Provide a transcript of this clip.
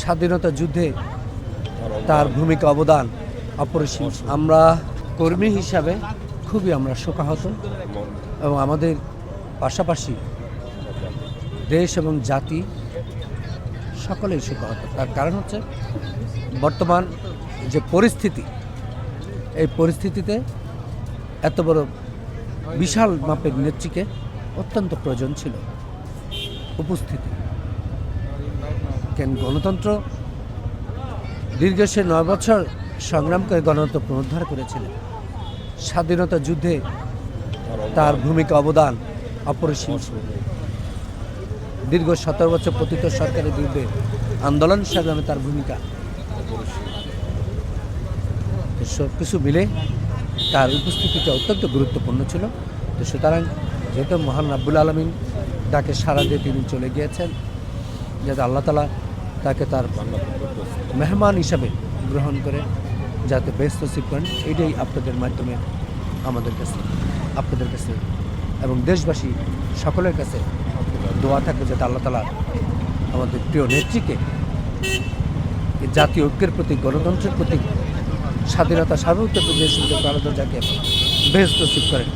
স্বাধীনতা যুদ্ধে তার ভূমিকা অবদান অপরিসীম। আমরা কর্মী হিসাবে খুবই আমরা শোকাহত এবং আমাদের পাশাপাশি দেশ এবং জাতি সকলেই শোকাহত। তার কারণ হচ্ছে বর্তমান যে পরিস্থিতি, এই পরিস্থিতিতে এত বড় বিশাল মাপের নেত্রীকে অত্যন্ত প্রয়োজন ছিল। উপস্থিতি। কেন গণতন্ত্র? দীর্ঘ সে নয় বছর সংগ্রাম করে গণতন্ত্র পুনরুদ্ধার করেছিলেন। স্বাধীনতা যুদ্ধে তার ভূমিকা অবদান অপরিসীম ছিল। দীর্ঘ সতেরো বছর পতিত সরকারের বিরুদ্ধে আন্দোলন সংগ্রামে তার ভূমিকা সব কিছু মিলে তার উপস্থিতিটা অত্যন্ত গুরুত্বপূর্ণ ছিল। তো সুতরাং যেহেতু মহান রাব্বুল আলমিন তাকে সারা দিয়ে তিনি চলে গিয়েছেন, যাতে আল্লাহ তালা তাকে তার মেহমান হিসাবে গ্রহণ করে যাতে ব্যস্ত করেন এটাই আপনাদের মাধ্যমে আমাদের কাছে, আপনাদের কাছে এবং দেশবাসী সকলের কাছে দোয়া থাকবে যাতে আল্লাহ তালা আমাদের প্রিয় নেত্রীকে জাতীয় ঐক্যের প্রতি, গণতন্ত্রের প্রতি স্বাধীনতা প্রতি দেশ যাকে বেহস্ত নসিব করেন